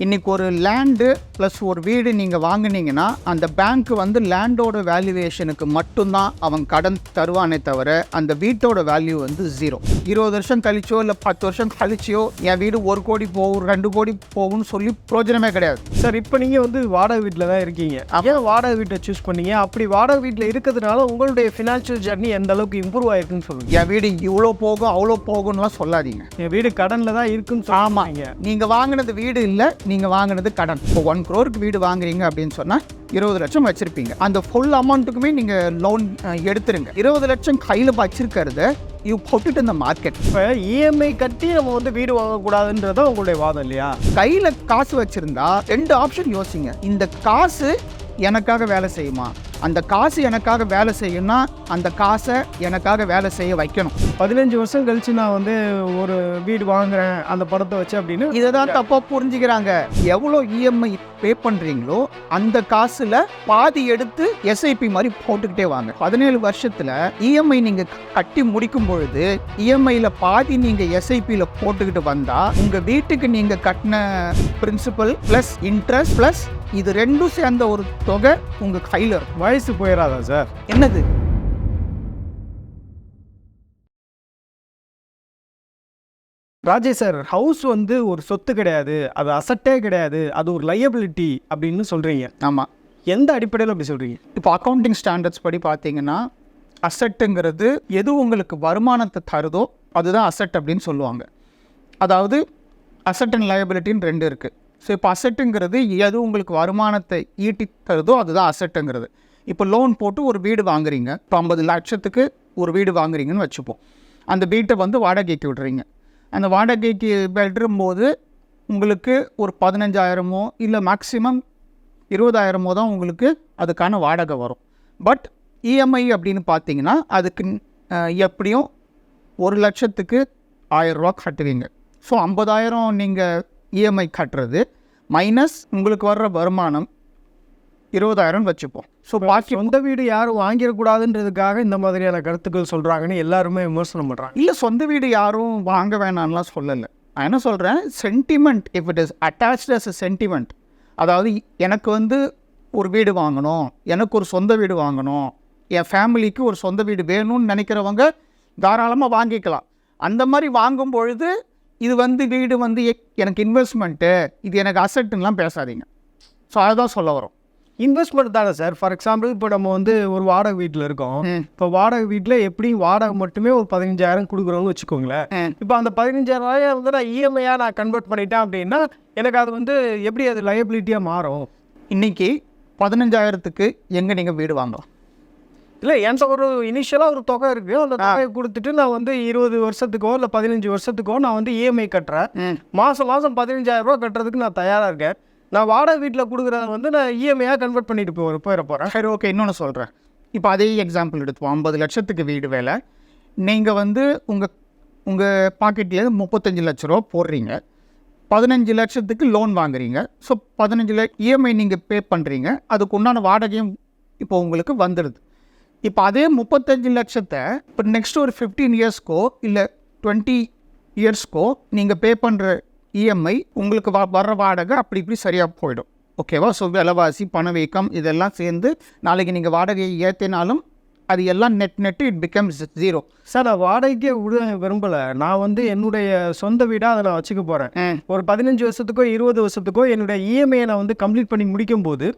இன்றைக்கி ஒரு land plus ஒரு வீடு நீங்கள் வாங்குனீங்கன்னா அந்த பேங்க் வந்து லேண்டோட வேல்யூவேஷனுக்கு மட்டும்தான் அவன் கடன் தருவானே தவிர அந்த வீட்டோட வேல்யூ வந்து ஜீரோ இருபது வருஷம் கழிச்சோ இல்லை பத்து வருஷம் கழிச்சியோ என் வீடு ஒரு கோடி போகும் ரெண்டு கோடி போகும்னு சொல்லி பிரயோஜனமே கிடையாது. சார் இப்போ நீங்கள் வந்து வாடகை வீட்டில் தான் இருக்கீங்க. ஏன் வாடகை வீட்டை சூஸ் பண்ணீங்க? அப்படி வாடகை வீட்டில் இருக்கிறதுனால உங்களுடைய ஃபினான்ஷியல் ஜர்னி எந்த அளவுக்கு இம்ப்ரூவ் ஆயிருக்குன்னு சொல்லுங்க. என் வீடு இவ்வளோ போகும் அவ்வளோ போகும்னுலாம் சொல்லாதீங்க. என் வீடு கடனில் தான் இருக்குன்னு ஆமாங்க நீங்கள் வாங்கினது வீடு இல்லை நீங்கள் வாங்கினது கடன். இப்போ ஒன் க்ரோருக்கு வீடு வாங்குறீங்க அப்படின்னு சொன்னால் இருபது லட்சம் வச்சுருப்பீங்க. அந்த ஃபுல் அமௌண்ட்டுக்குமே நீங்கள் லோன் எடுத்துருங்க. இருபது லட்சம் கையில் வச்சிருக்கிறத யூ போட்டுட்டு இந்த மார்க்கெட் இப்போ இஎம்ஐ கட்டி நம்ம வந்து வீடு வாங்கக்கூடாதுன்றதான் உங்களுடைய வாதம் இல்லையா? கையில் காசு வச்சுருந்தா ரெண்டு ஆப்ஷன் யோசிங்க. இந்த காசு எனக்காக வேலை செய்யுமா? அந்த காசு எனக்காக வேலை செய்யும்னா அந்த காசை எனக்காக வேலை செய்ய வைக்கணும். பதினஞ்சு வருஷம் கழிச்சு நான் வந்து ஒரு வீடு வாங்குறேன் அந்த படத்தை வச்சு அப்படின்னு இதை தான் தப்பாக புரிஞ்சுக்கிறாங்க. எவ்வளோ இஎம்ஐ பே பண்ணுறீங்களோ அந்த காசில் பாதி எடுத்து எஸ்ஐபி மாதிரி போட்டுக்கிட்டே வாங்க. பதினேழு வருஷத்தில் இஎம்ஐ நீங்கள் கட்டி முடிக்கும் பொழுது இஎம்ஐயில் பாதி நீங்கள் எஸ்ஐபியில் போட்டுக்கிட்டு வந்தால் உங்கள் வீட்டுக்கு நீங்கள் கட்டின பிரின்சிபல் ப்ளஸ் இன்ட்ரெஸ்ட் ப்ளஸ் இது ரெண்டும் சேர்ந்த ஒரு தொகை உங்கள் கையில் இருக்கும் வயசு போயிடாதா சார்? என்னது? ராஜேஷ் சார் ஹவுஸ் வந்து ஒரு சொத்து கிடையாது அது அசட்டே கிடையாது அது ஒரு லையபிலிட்டி அப்படின்னு சொல்கிறீங்க ஆமாம் எந்த அடிப்படையில் அப்படி சொல்கிறீங்க இப்போ அக்கௌண்டிங் ஸ்டாண்டர்ட்ஸ் படி பார்த்தீங்கன்னா அசட்டுங்கிறது எது உங்களுக்கு வருமானத்தை தருதோ அதுதான் அசட் அப்படின்னு சொல்லுவாங்க. அதாவது அசட் அண்ட் லயபிலிட்டின்னு ரெண்டு இருக்குது ஸோ இப்போ அசட்டுங்கிறது எது உங்களுக்கு வருமானத்தை ஈட்டி தருதோ அதுதான் அசட்டுங்கிறது இப்போ லோன் போட்டு ஒரு வீடு வாங்குறீங்க. இப்போ ஐம்பது லட்சத்துக்கு ஒரு வீடு வாங்குறீங்கன்னு வச்சுப்போம். அந்த வீட்டை வந்து வாடகைக்கு விடுறீங்க. அந்த வாடகைக்கு விடும்போது உங்களுக்கு ஒரு பதினஞ்சாயிரமோ இல்லை மேக்ஸிமம் இருபதாயிரமோ தான் உங்களுக்கு அதுக்கான வாடகை வரும். பட் இஎம்ஐ அப்படின்னு பார்த்தீங்கன்னா அதுக்கு எப்படியும் ஒரு லட்சத்துக்கு ஆயிரரூவா கட்டுவீங்க. ஸோ ஐம்பதாயிரம் நீங்கள் இஎம்ஐ கட்டுறது. மைனஸ் உங்களுக்கு வர்ற வருமானம் இருபதாயிரம் வச்சுப்போம். ஸோ பாக்கி சொந்த வீடு யாரும் வாங்கிடக்கூடாதுன்றதுக்காக இந்த மாதிரியான கருத்துக்கள் சொல்கிறாங்கன்னு எல்லாருமே விமர்சனம் பண்ணுறாங்க இல்லை சொந்த வீடு யாரும் வாங்க வேணாம்லாம் சொல்லலை. நான் என்ன சொல்கிறேன் sentiment if it is attached as a sentiment அதாவது எனக்கு வந்து ஒரு வீடு வாங்கணும் எனக்கு ஒரு சொந்த வீடு வாங்கணும் என் ஃபேமிலிக்கு ஒரு சொந்த வீடு வேணும்னு நினைக்கிறவங்க தாராளமாக வாங்கிக்கலாம். அந்த மாதிரி வாங்கும் பொழுது இது வந்து வீடு வந்து எனக்கு இன்வெஸ்ட்மெண்ட்டு இது எனக்கு அசட்டுன்னெலாம் பேசாதீங்க. ஸோ அதுதான் சொல்ல வரோம். இன்வெஸ்ட்மெண்ட் தானே சார் ஃபார் எக்ஸாம்பிள் இப்போ நம்ம வந்து ஒரு வாடகை வீட்டில் இருக்கோம். இப்போ வாடகை வீட்டில் எப்படியும் வாடகை மட்டுமே ஒரு பதினஞ்சாயிரம் கொடுக்குறோம்னு வச்சுக்கோங்களேன். இப்போ அந்த பதினஞ்சாயிரம் வந்து நான் இஎம்ஐயாக நான் கன்வெர்ட் பண்ணிட்டேன் அப்படின்னா எனக்கு அது வந்து எப்படி அது லயபிலிட்டியாக மாறும்? இன்றைக்கி பதினஞ்சாயிரத்துக்கு எங்கே நீங்கள் வீடு வாங்கலாம்? இல்லை என்கிட்ட ஒரு இனிஷியலாக ஒரு தொகை இருக்குது அந்த தொகையை கொடுத்துட்டு நான் வந்து இருபது வருஷத்துக்கோ இல்லை பதினஞ்சு வருஷத்துக்கோ நான் வந்து இஎம்ஐ கட்டுறேன். ம். மாதம் மாதம் பதினஞ்சாயிரம் ரூபா கட்டுறதுக்கு நான் தயாராக இருக்கேன். நான் வாடகை வீட்டில் கொடுக்குறத வந்து நான் இஎம்ஐயாக கன்வெர்ட் பண்ணிட்டு போய் போயிட போகிறேன் சரி ஓகே இன்னொன்று சொல்கிறேன் இப்போ அதே எக்ஸாம்பிள் எடுத்துப்போம். ஐம்பது லட்சத்துக்கு வீடு வேலை. நீங்கள் வந்து உங்கள் உங்கள் பாக்கெட்லேயே முப்பத்தஞ்சு லட்ச ரூபா போடுறீங்க. பதினஞ்சு லட்சத்துக்கு லோன் வாங்குறீங்க. ஸோ பதினஞ்சு லட்ச இஎம்ஐ நீங்கள் பே பண்ணுறீங்க அதுக்கு உண்டான வாடகையும் இப்போ உங்களுக்கு வந்துடுது இப்போ அதே முப்பத்தஞ்சு லட்சத்தை இப்போ நெக்ஸ்ட் ஒரு ஃபிஃப்டீன் இயர்ஸ்க்கோ இல்லை டுவெண்ட்டி இயர்ஸ்க்கோ நீங்கள் பே பண்ணுற இஎம்ஐ உங்களுக்கு வ வர்ற வாடகை அப்படி இப்படி சரியாக போயிடும். ஓகேவா ஸோ விலைவாசி பணவீக்கம் இதெல்லாம் சேர்ந்து நாளைக்கு நீங்கள் வாடகையை ஏற்றினாலும் அது எல்லாம் net net it becomes zero sir நான் வாடகைக்கே விட விரும்பலை. நான் வந்து என்னுடைய சொந்த வீடாக அதை நான் வச்சுக்க போகிறேன் ஒரு பதினஞ்சு வருஷத்துக்கோ இருபது வருஷத்துக்கோ என்னுடைய இஎம்ஐயை நான் வந்து கம்ப்ளீட் பண்ணி முடிக்கும் போது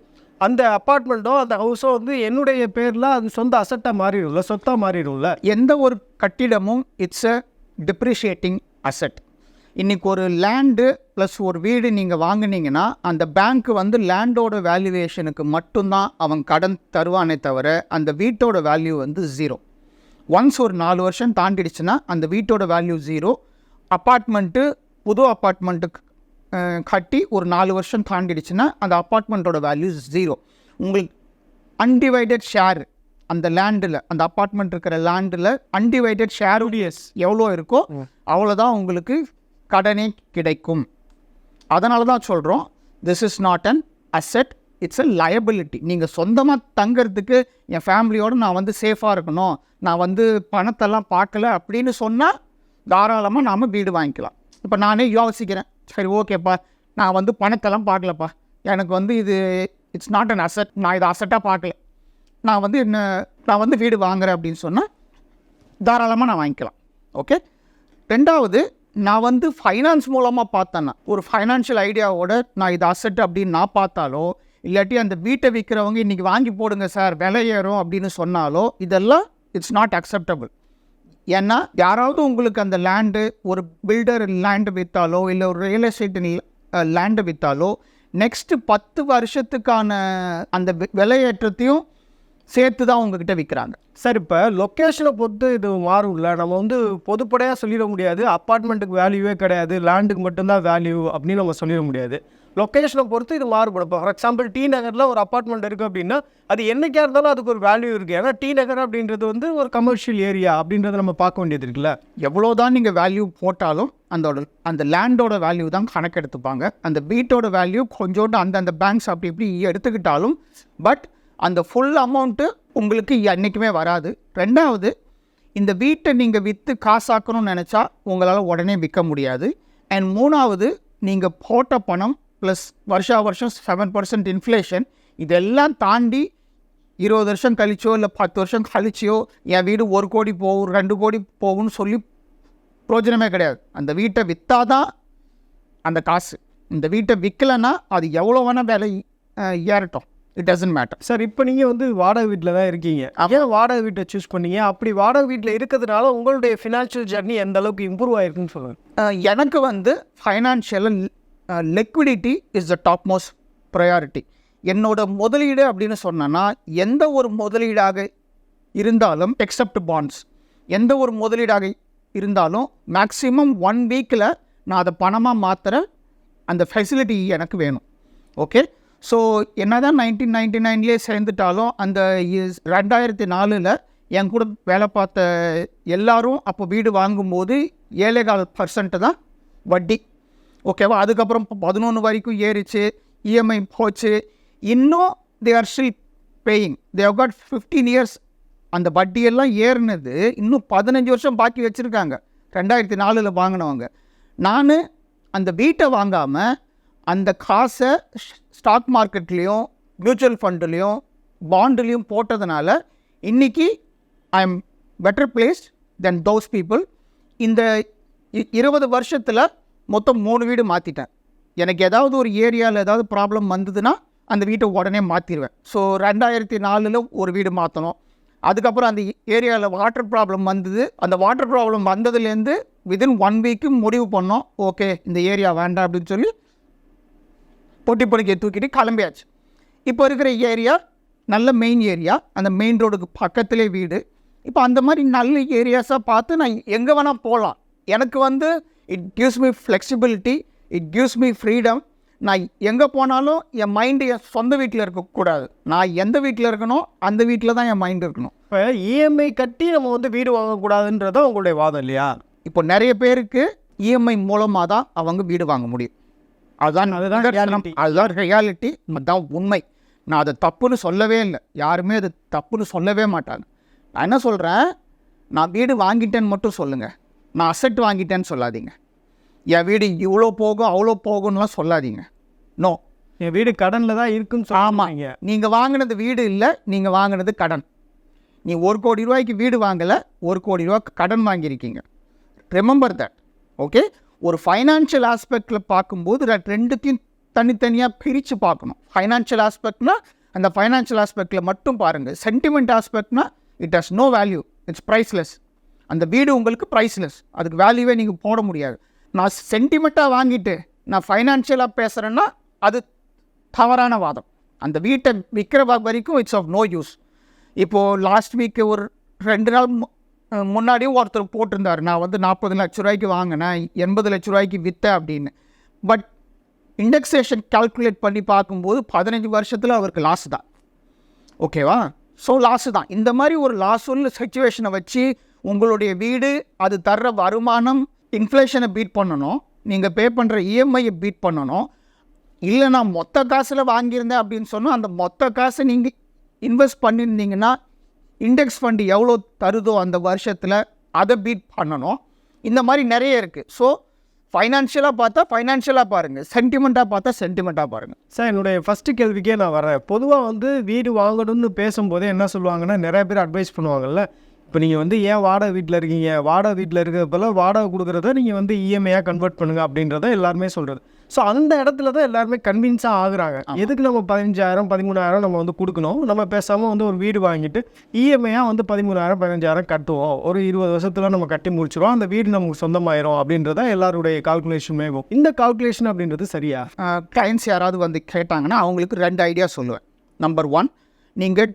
அந்த அப்பார்ட்மெண்ட்டோ அந்த ஹவுஸோ வந்து என்னுடைய பேரில் அது சொந்த அசட்டாக மாறிடும்ல சொத்தாக மாறிடும்ல. எந்த ஒரு கட்டிடமும் இட்ஸ் அ டிப்ரிஷியேட்டிங் அசட் இன்றைக்கி ஒரு லேண்டு ப்ளஸ் ஒரு வீடு நீங்கள் வாங்குனீங்கன்னா அந்த பேங்க் வந்து லேண்டோட வேல்யூவேஷனுக்கு மட்டும்தான் அவன் கடன் தருவானே தவிர அந்த வீட்டோட வேல்யூ வந்து ஜீரோ ஒன்ஸ் ஒரு நாலு வருஷம் தாண்டிடுச்சுன்னா அந்த வீட்டோட வேல்யூ ஜீரோ அப்பார்ட்மெண்ட்டு புது அப்பார்ட்மெண்ட்டுக்கு கட்டி ஒரு நாலு வருஷம் தாண்டிடுச்சுன்னா அந்த அப்பார்ட்மெண்ட்டோட வேல்யூ ஜீரோ உங்களுக்கு அன்டிவைடட் ஷேர் அந்த லேண்டில் அந்த அப்பார்ட்மெண்ட் இருக்கிற லேண்டில் அன்டிவைடட் ஷேர் எவ்வளோ இருக்கோ அவ்வளோதான் உங்களுக்கு கடனே கிடைக்கும். அதனால தான் சொல்கிறோம் this is not an asset it's a liability நீங்கள் சொந்தமாக தங்கிறதுக்கு என் ஃபேமிலியோடு நான் வந்து சேஃபாக இருக்கணும் நான் வந்து பணத்தெல்லாம் பார்க்கல அப்படின்னு சொன்னால் தாராளமாக நாம் வீடு வாங்கிக்கலாம். இப்போ நானே யோசிக்கிறேன் சரி ஓகேப்பா. நான் வந்து பணத்தெல்லாம் பார்க்கலப்பா. எனக்கு வந்து இது இட்ஸ் நாட் அன் அசட் நான் இதை அசட்டாக பார்க்கல. நான் வந்து என்ன நான் வந்து வீடு வாங்குறேன் அப்படின்னு சொன்னால் தாராளமாக நான் வாங்கிக்கலாம். ஓகே ரெண்டாவது நான் வந்து ஃபைனான்ஸ் மூலமாக பார்த்தேன்னா ஒரு ஃபைனான்ஷியல் ஐடியாவோட நான் இது அசட் அப்படின்னு நான் பார்த்தாலோ இல்லாட்டி அந்த வீட்டை விற்கிறவங்க இன்றைக்கி வாங்கி போடுங்க சார் விலை ஏறும் அப்படின்னு சொன்னாலோ இதெல்லாம் இட்ஸ் நாட் அக்செப்டபுள் ஏன்னா யாராவது உங்களுக்கு அந்த லேண்டு ஒரு பில்டர் லேண்டு விற்றாலோ இல்லை ஒரு ரியல் எஸ்டேட் லேண்டு விற்றாலோ நெக்ஸ்ட்டு பத்து வருஷத்துக்கான அந்த விலையேற்றத்தையும் சேர்த்து தான் உங்ககிட்ட விற்கிறாங்க சார் இப்போ லொக்கேஷனை பொறுத்து இது மாறும்ல. நம்ம வந்து பொதுப்படையாக சொல்லிட முடியாது. அப்பார்ட்மெண்ட்டுக்கு வேல்யூவே கிடையாது. லேண்டுக்கு மட்டும்தான் வேல்யூ அப்படின்னு நம்ம சொல்லிட முடியாது. லொக்கேஷனை பொறுத்து இது மாறுபடும். இப்போ ஃபார் எக்ஸாம்பிள் டி நகரில் ஒரு அப்பார்ட்மெண்ட் இருக்குது அப்படின்னா அது என்றைக்காக இருந்தாலும் அதுக்கு ஒரு வேல்யூ இருக்குது ஏன்னா டி நகர் அப்படின்றது வந்து ஒரு கமர்ஷியல் ஏரியா அப்படின்றத நம்ம பார்க்க வேண்டியது இருக்குல்ல. எவ்வளோ தான் நீங்கள் வேல்யூ போட்டாலும் அந்த அந்த லேண்டோட வேல்யூ தான் கணக்கெடுத்துப்பாங்க. அந்த வீட்டோட வேல்யூ கொஞ்சோண்டு அந்தந்த பேங்க்ஸ் அப்படி இப்படி எடுத்துக்கிட்டாலும் பட் அந்த ஃபுல் அமௌண்ட்டு உங்களுக்கு என்றைக்குமே வராது. ரெண்டாவது இந்த வீட்டை நீங்கள் விற்று காசாக்கணும்னு நினச்சா உங்களால் உடனே விற்க முடியாது. அண்ட் மூணாவது நீங்கள் போட்ட பணம் ப்ளஸ் வருஷா வருஷம் செவன் பர்சன்ட் இன்ஃப்ளேஷன் இதெல்லாம் தாண்டி இருபது வருஷம் கழிச்சோ இல்லை பத்து வருஷம் கழிச்சியோ என் வீடு ஒரு கோடி போகும் ரெண்டு கோடி போகும்னு சொல்லி பிரயோஜனமே கிடையாது. அந்த வீட்டை விற்றாதான் அந்த காசு. இந்த வீட்டை விற்கலைன்னா அது எவ்வளோ வேணால் விலை ஏறட்டும். இட் டசன்ட் மேட்டர் சார் இப்போ நீங்கள் வந்து வாடகை வீட்டில் தான் இருக்கீங்க. ஏன் வாடகை வீட்டை சூஸ் பண்ணீங்க? அப்படி வாடகை வீட்டில் இருக்கிறதுனால உங்களுடைய ஃபினான்ஷியல் ஜர்னி எந்த அளவுக்கு இம்ப்ரூவ் ஆயிருக்குன்னு சொல்லுங்கள் எனக்கு வந்து financial liquidity is the top most priority என்னோட முதலீடு அப்படின்னு சொன்னேன்னா எந்த ஒரு முதலீடாக இருந்தாலும் எக்ஸப்ட் பாண்ட்ஸ் எந்த ஒரு முதலீடாக இருந்தாலும் மேக்ஸிமம் ஒன் வீக்கில் நான் அதை பணமாக மாற்றுற அந்த ஃபெசிலிட்டி எனக்கு வேணும். ஓகே ஸோ என்ன தான் நைன்டீன் நைன்டி நைன்லேயே சேர்ந்துட்டாலும் அந்த இஸ் ரெண்டாயிரத்தி நாலில் என் கூட வேலை பார்த்த எல்லாரும் அப்போ வீடு வாங்கும்போது ஏழைகால் பர்சன்ட்டு தான் வட்டி. ஓகேவா அதுக்கப்புறம் பதினொன்று வரைக்கும் ஏறிச்சு இஎம்ஐ போச்சு. இன்னும் they are still paying they have got fifteen years அந்த வட்டியெல்லாம் ஏறினது இன்னும் பதினஞ்சு வருஷம் பாக்கி வச்சுருக்காங்க. ரெண்டாயிரத்தி நாலில் வாங்கினவங்க. நான் அந்த வீட்டை வாங்காமல் அந்த காசை ஸ்டாக் மார்க்கெட்லேயும் மியூச்சுவல் ஃபண்டுலேயும் பாண்டுலேயும் போட்டதுனால இன்றைக்கி I am better placed than those people இந்த இ- இருபது வருஷத்தில் மொத்தம் மூணு வீடு மாற்றிட்டேன் எனக்கு ஏதாவது ஒரு ஏரியாவில் ஏதாவது ப்ராப்ளம் வந்ததுன்னா அந்த வீட்டை உடனே மாற்றிடுவேன் ஸோ ரெண்டாயிரத்தி நாலில் ஒரு வீடு மாற்றணும் அதுக்கப்புறம் அந்த ஏரியாவில் வாட்டர் ப்ராப்ளம் வந்தது. அந்த வாட்டர் ப்ராப்ளம் வந்ததுலேருந்து விதின் ஒன் வீக்கு முடிவு பண்ணோம். ஓகே இந்த ஏரியா வேண்டாம் அப்படின்னு சொல்லி பொட்டி பொடிக்கை தூக்கிட்டு கிளம்பியாச்சு. இப்போ இருக்கிற ஏரியா நல்ல மெயின் ஏரியா. அந்த மெயின் ரோடுக்கு பக்கத்திலே வீடு. இப்போ அந்த மாதிரி நல்ல ஏரியாஸாக பார்த்து நான் எங்கே வேணால் போகலாம் எனக்கு வந்து it gives me flexibility it gives me freedom நான் எங்கே போனாலும் என் மைண்டு என் சொந்த வீட்டில் இருக்கக்கூடாது. நான் எந்த வீட்டில் இருக்கணும் அந்த வீட்டில் தான் என் மைண்டு இருக்கணும். இப்போ இஎம்ஐ கட்டி நம்ம வந்து வீடு வாங்கக்கூடாதுன்றது தான் உங்களுடைய வாதம் இல்லையா? இப்போ நிறைய பேருக்கு இஎம்ஐ மூலமாக தான் அவங்க வீடு வாங்க முடியும். அதுதான் அதுதான். அதுதான் ரியாலிட்டி அதுதான் உண்மை. நான் அதை தப்புன்னு சொல்லவே இல்லை. யாருமே அது தப்புன்னு சொல்லவே மாட்டாங்க. நான் என்ன சொல்கிறேன் நான் வீடு வாங்கிட்டேன்னு மட்டும் சொல்லுங்கள் நான் அசெட் வாங்கிட்டேன்னு சொல்லாதீங்க. என் வீடு இவ்வளோ போகும் அவ்வளோ போகும்னுலாம் சொல்லாதீங்க. நோ என் வீடு கடனில் தான் இருக்குன்னு சொல்லுவாங்க நீங்கள் வாங்கினது வீடு இல்லை நீங்கள் வாங்கினது கடன். நீ ஒரு கோடி ரூபாய்க்கு வீடு வாங்கலை ஒரு கோடி ரூபா கடன் வாங்கியிருக்கீங்க. ரிமெம்பர் தட் ஓகே ஒரு ஃபைனான்ஷியல் ஆஸ்பெக்டில் பார்க்கும்போது ரெண்டுத்தையும் தனித்தனியாக பிரித்து பார்க்கணும். ஃபைனான்ஷியல் ஆஸ்பெக்ட்னா அந்த ஃபைனான்ஷியல் ஆஸ்பெக்டில் மட்டும் பாருங்கள் sentiment ஆஸ்பெக்ட்னா it has no value it's priceless அந்த வீடு உங்களுக்கு ப்ரைஸ்லெஸ் அதுக்கு வேல்யூவே நீங்கள் போட முடியாது. நான் சென்டிமெண்ட்டாக வாங்கிட்டு நான் ஃபைனான்ஷியலாக பேசுகிறேன்னா அது தவறான வாதம். அந்த வீட்டை விற்கிற வரைக்கும் இட்ஸ் ஆஃப் நோ யூஸ் இப்போது லாஸ்ட் வீக்கு ஒரு ரெண்டு நாள் மு- ஒருத்தர் போட்டிருந்தார். நான் வந்து நாற்பது லட்ச ரூபாய்க்கு வாங்கினேன் எண்பது லட்ச ரூபாய்க்கு விற்றேன் அப்படின்னு. பட் இண்டெக்ஸேஷன் கால்குலேட் பண்ணி பார்க்கும்போது பதினஞ்சு வருஷத்தில் அவருக்கு லாஸ் தான். ஓகேவா ஸோ லாஸு தான். இந்த மாதிரி ஒரு லாஸ் உள்ள சுச்சுவேஷனை வச்சு உங்களுடைய வீடு அது தர்ற வருமானம் இன்ஃப்ளேஷனை பீட் பண்ணணும். நீங்கள் பே பண்ணுற இஎம்ஐயை பீட் பண்ணணும். இல்லை நான் மொத்த காசில் வாங்கியிருந்தேன் அப்படின்னு சொன்னால் அந்த மொத்த காசை நீங்கள் இன்வெஸ்ட் பண்ணியிருந்தீங்கன்னா இண்டெக்ஸ் ஃபண்டு எவ்வளோ தருதோ அந்த வருஷத்தில் அதை பீட் பண்ணணும். இந்த மாதிரி நிறைய இருக்குது ஸோ ஃபைனான்ஷியலாக பார்த்தா ஃபைனான்ஷியலாக பாருங்கள் சென்டிமெண்ட்டாக பார்த்தா சென்டிமெண்ட்டாக பாருங்கள் சார் என்னுடைய ஃபஸ்ட்டு கேள்விக்கே நான் வரேன். பொதுவாக வந்து வீடு வாங்கணும்னு பேசும்போதே என்ன சொல்லுவாங்கன்னா நிறைய பேர் அட்வைஸ் பண்ணுவாங்கல்ல இப்போ நீங்கள் வந்து ஏன் வாடகை வீட்டில் இருக்கீங்க? வாடகை வீட்டில் இருக்கிறப்பல வாடகை கொடுக்குறத நீங்கள் வந்து E இஎம்ஐயாக கன்வெர்ட் பண்ணுங்க அப்படின்றத எல்லாருமே சொல்கிறது ஸோ அந்த இடத்துல தான் எல்லாருமே கன்வின்ஸாக ஆகுறாங்க. எதுக்கு நம்ம பதினஞ்சாயிரம் பதிமூணாயிரம் நம்ம வந்து கொடுக்கணும்? நம்ம பேசாமல் வந்து ஒரு வீடு வாங்கிட்டு E இஎம்ஐயாக வந்து பதிமூணாயிரம் பதினஞ்சாயிரம் கட்டுவோம். ஒரு இருபது வருஷத்தில் நம்ம கட்டி முடிச்சிருவோம். அந்த வீடு நமக்கு சொந்தமாயிரும் அப்படின்றத எல்லாருடைய கால்குலேஷனுமே இந்த கால்குலேஷன் அப்படின்றது சரியா? கிளைண்ட்ஸ் யாராவது வந்து கேட்டாங்கன்னா அவங்களுக்கு ரெண்டு ஐடியா சொல்லுவேன். நம்பர் ஒன் நீங்கள்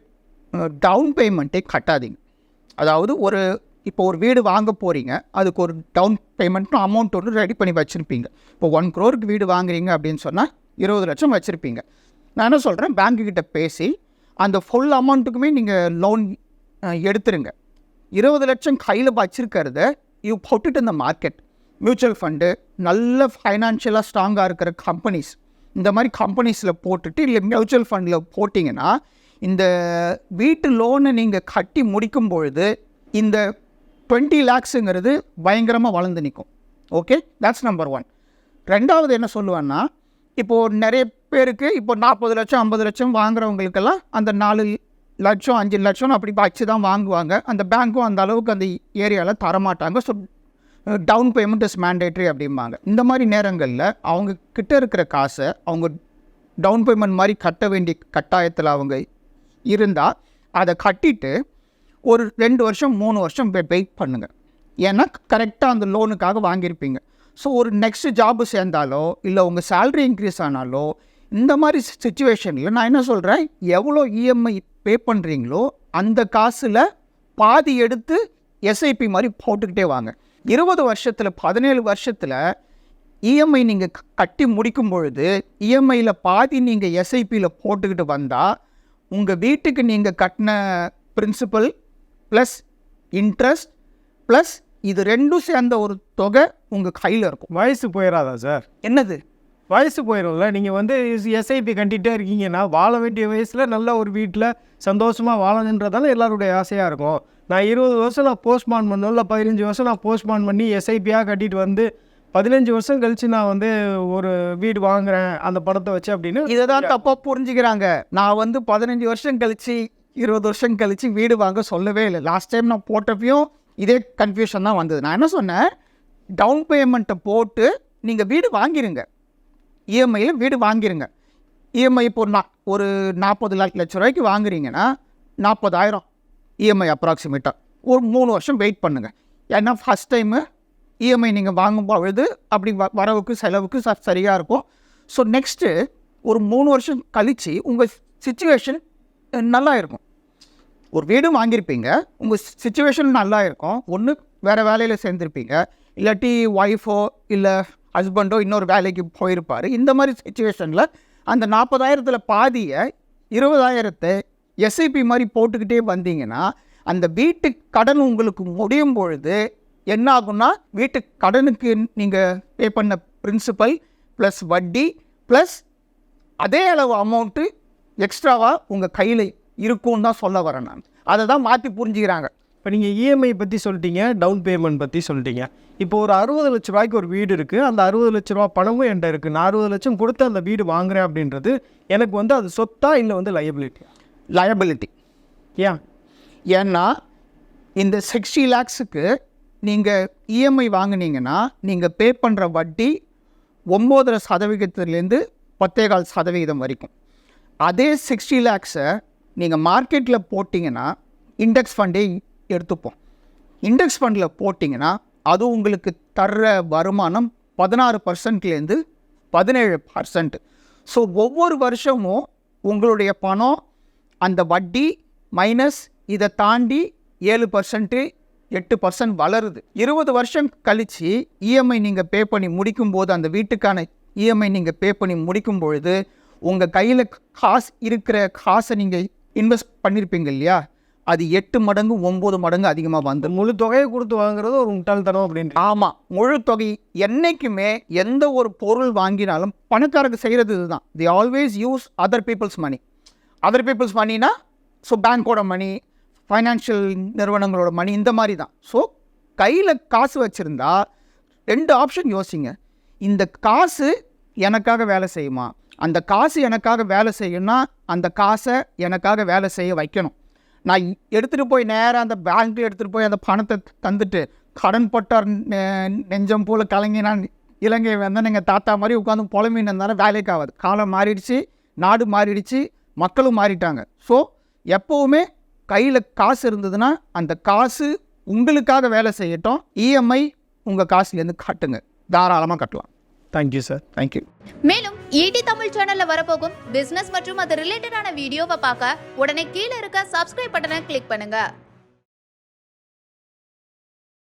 டவுன் பேமெண்ட்டே கட்டாதீங்க. அதாவது ஒரு இப்போ ஒரு வீடு வாங்க போகிறீங்க அதுக்கு ஒரு டவுன் பேமெண்ட்னு அமௌண்ட் ஒன்று ரெடி பண்ணி வச்சுருப்பீங்க. இப்போ ஒன் க்ரோருக்கு வீடு வாங்குறீங்க அப்படின்னு சொன்னால் இருபது லட்சம் வச்சுருப்பீங்க. நான் என்ன சொல்கிறேன் பேங்க்குக்கிட்ட பேசி அந்த ஃபுல் அமௌண்ட்டுக்குமே நீங்கள் லோன் எடுத்துருங்க. இருபது லட்சம் கையில் வச்சுருக்கிறத யூ போட்டுட்டு இந்த மார்க்கெட் மியூச்சுவல் ஃபண்டு நல்ல ஃபைனான்ஷியலாக ஸ்ட்ராங்காக இருக்கிற கம்பெனிஸ் இந்த மாதிரி கம்பெனிஸில் போட்டுட்டு இல்லை மியூச்சுவல் ஃபண்டில் போட்டிங்கன்னா இந்த வீட்டு லோனை நீங்கள் கட்டி முடிக்கும் பொழுது இந்த டுவெண்ட்டி லேக்ஸுங்கிறது பயங்கரமாக வளர்ந்து நிற்கும் ஓகே தட்ஸ் நம்பர் ஒன் ரெண்டாவது என்ன சொல்லுவேன்னா இப்போது நிறைய பேருக்கு இப்போ நாற்பது லட்சம் ஐம்பது லட்சம் வாங்குறவங்களுக்கெல்லாம் அந்த நாலு லட்சம் அஞ்சு லட்சம் அப்படி வச்சு தான் வாங்குவாங்க. அந்த பேங்க்கும் அந்த அளவுக்கு அந்த ஏரியாவில் தரமாட்டாங்க. So down payment is mandatory அப்படிம்பாங்க. இந்த மாதிரி நேரங்களில் அவங்க கிட்ட இருக்கிற காசை அவங்க டவுன் பேமெண்ட் மாதிரி கட்ட வேண்டிய கட்டாயத்தில் அவங்க இருந்தால் அதை கட்டிட்டு ஒரு ரெண்டு வருஷம் மூணு வருஷம் வெயிட் பண்ணுங்கள் ஏன்னா கரெக்டாக அந்த லோனுக்காக வாங்கியிருப்பீங்க. ஸோ ஒரு நெக்ஸ்ட் ஜாபு சேர்ந்தாலோ இல்லை உங்கள் சேல்ரி இன்க்ரீஸ் ஆனாலோ இந்த மாதிரி சுச்சுவேஷனில் நான் என்ன சொல்கிறேன் எவ்வளோ இஎம்ஐ பே பண்ணுறீங்களோ அந்த காசில் பாதி எடுத்து எஸ்ஐபி மாதிரி போட்டுக்கிட்டே வாங்க. இருபது வருஷத்தில் பதினேழு வருஷத்தில் இஎம்ஐ நீங்கள் கட்டி முடிக்கும் பொழுது இஎம்ஐயில் பாதி நீங்கள் எஸ்ஐபியில் போட்டுக்கிட்டு வந்தால் உங்கள் வீட்டுக்கு நீங்கள் கட்டின பிரின்சிபல் ப்ளஸ் இன்ட்ரெஸ்ட் ப்ளஸ் இது ரெண்டும் சேர்ந்த ஒரு தொகை உங்கள் கையில் இருக்கும். வயசு போயிடாதா சார்? என்னது? வயசு போயிடும்ல நீங்கள் வந்து எஸ்ஐபி கட்டிகிட்டே இருக்கீங்கன்னா வாழ வேண்டிய வயசில் நல்ல ஒரு வீட்டில் சந்தோஷமாக வாழணுன்றதால எல்லாருடைய ஆசையாக இருக்கும். நான் இருபது வருஷம் நான் போஸ்ட்மான் பண்ணோம் இல்லை பதினஞ்சு வருஷம் நான் போஸ்ட்மான் பண்ணி எஸ்ஐபியாக கட்டிட்டு வந்து பதினஞ்சு வருஷம் கழித்து நான் வந்து ஒரு வீடு வாங்குறேன் அந்த பணத்தை வச்சு அப்படின்னு இதை தான் தப்பாக புரிஞ்சுக்கிறாங்க. நான் வந்து பதினஞ்சு வருஷம் கழிச்சு இருபது வருஷம் கழிச்சு வீடு வாங்க சொல்லவே இல்லை. லாஸ்ட் டைம் நான் போட்டப்பையும் இதே கன்ஃபியூஷன் தான் வந்தது. நான் என்ன சொன்னேன்? டவுன் பேமெண்ட்டை போட்டு நீங்கள் வீடு வாங்கிருங்க. இஎம்ஐயில் வீடு வாங்கிருங்க. இஎம்ஐ இப்போ ஒரு நா ஒரு நாற்பது லட்ச ரூபாய்க்கு வாங்குறீங்கன்னா நாற்பதாயிரம் இஎம்ஐ அப்ராக்சிமேட்டாக ஒரு மூணு வருஷம் வெயிட் பண்ணுங்கள் ஏன்னா ஃபஸ்ட் டைமு இஎம்ஐ நீங்கள் வாங்கும் பொழுது அப்படி வ வரவுக்கு செலவுக்கு ச சரியாக இருக்கும். ஸோ நெக்ஸ்ட்டு ஒரு மூணு வருஷம் கழித்து உங்கள் சுச்சுவேஷன் நல்லா இருக்கும். ஒரு வீடும் வாங்கியிருப்பீங்க உங்கள் சுச்சுவேஷன் நல்லா இருக்கும். ஒன்று வேறு வேலையில் சேர்ந்துருப்பீங்க. இல்லாட்டி ஒய்ஃபோ இல்லை ஹஸ்பண்டோ இன்னொரு வேலைக்கு போயிருப்பார். இந்த மாதிரி சுச்சுவேஷனில் அந்த நாற்பதாயிரத்தில் பாதியை இருபதாயிரத்தை எஸ்ஐபி மாதிரி போட்டுக்கிட்டே வந்தீங்கன்னா அந்த வீட்டு கடன் உங்களுக்கு முடியும் பொழுது என்ன ஆகும்னா வீட்டு கடனுக்கு நீங்கள் பே பண்ண பிரின்சிபல் ப்ளஸ் வட்டி ப்ளஸ் அதே அளவு அமௌண்ட்டு எக்ஸ்ட்ராவாக உங்கள் கையில் இருக்கும்னு தான் சொல்ல வரேன் நான். அதை தான் மாற்றி புரிஞ்சுக்கிறாங்க. இப்போ நீங்கள் இஎம்ஐ பற்றி சொல்லிட்டீங்க டவுன் பேமெண்ட் பற்றி சொல்லிட்டீங்க. இப்போ ஒரு அறுபது லட்ச ரூபாய்க்கு ஒரு வீடு இருக்குது அந்த அறுபது லட்ச ரூபா பணமும் என்கிட்ட இருக்குது நான் அறுபது லட்சம் கொடுத்து அந்த வீடு வாங்குறேன் அப்படின்றது எனக்கு வந்து அது சொத்தா இல்லை வந்து லயபிலிட்டி லயபிலிட்டி ஏன்? ஏன்னா இந்த சிக்ஸ்டி லேக்ஸுக்கு நீங்கள் இஎம்ஐ வாங்கினீங்கன்னா நீங்கள் பே பண்ணுற வட்டி ஒம்போதரை சதவிகிதத்துலேருந்து பத்தேகால் சதவிகிதம் வரைக்கும். அதே சிக்ஸ்டி லேக்ஸை நீங்கள் மார்க்கெட்டில் போட்டிங்கன்னா இண்டெக்ஸ் ஃபண்டே எடுத்துப்போம். இண்டெக்ஸ் ஃபண்டில் போட்டிங்கன்னா அது உங்களுக்கு தர்ற வருமானம் பதினாறு பர்சன்ட்லேருந்து பதினேழு பர்சன்ட் ஸோ ஒவ்வொரு வருஷமும் உங்களுடைய பணம் அந்த வட்டி மைனஸ் இதை தாண்டி ஏழு பர்சன்ட்டு எட்டு பர்சன்ட் வளருது. இருபது வருஷம் கழித்து இஎம்ஐ நீங்கள் பே பண்ணி முடிக்கும்போது அந்த வீட்டுக்கான இஎம்ஐ நீங்கள் பே பண்ணி முடிக்கும் பொழுது உங்கள் கையில் காசு இருக்கிற காசை நீங்கள் இன்வெஸ்ட் பண்ணியிருப்பீங்க இல்லையா? அது எட்டு மடங்கு ஒம்பது மடங்கு அதிகமாக வந்துடும் முழு தொகையை கொடுத்து வாங்குறது ஒரு முட்டாள்தனம் அப்படின்ட்டு ஆமாம் முழு தொகை என்றைக்குமே எந்த ஒரு பொருள் வாங்கினாலும் பணக்காரங்க செய்கிறது இதுதான். They always use other people's money other people's மணினா ஸோ பேங்க்கோட மணி ஃபைனான்ஷியல் நிறுவனங்களோட மணி இந்த மாதிரி தான் ஸோ கையில் காசு வச்சுருந்தா ரெண்டு ஆப்ஷன் யோசிங்க. இந்த காசு எனக்காக வேலை செய்யுமா? அந்த காசு எனக்காக வேலை செய்யணும்னா அந்த காசை எனக்காக வேலை செய்ய வைக்கணும். நான் எடுத்துகிட்டு போய் நேராக அந்த பேங்க்கு எடுத்துகிட்டு போய் அந்த பணத்தை தந்துட்டு கடன் பட்டார் நெ- நெஞ்சம் போல் கலங்கினான் இலங்கை வந்தால் எங்கள் தாத்தா மாதிரி உட்காந்து புலம்பின்னு இருந்தாலும் வேலைக்கு ஆகாது. காலம் மாறிடுச்சு நாடு மாறிடுச்சு மக்களும் மாறிட்டாங்க. ஸோ எப்போவுமே கையில் காசு இருந்ததுன்னா அந்த காசு உங்களுக்காக வேலை செய்யட்டும். இஎம்ஐ உங்கள் காசுலேருந்து கட்டுங்க. தாராளமாக கட்டலாம். Thank you sir thank you மேலும் ஈடி தமிழ் சேனல்ல வரப்போகும் பிசினஸ் மற்றும் அது ரிலேட்டடான வீடியோவை பார்க்க உடனே கீழே இருக்க சப்ஸ்கிரைப் பட்டனை கிளிக் பண்ணுங்க.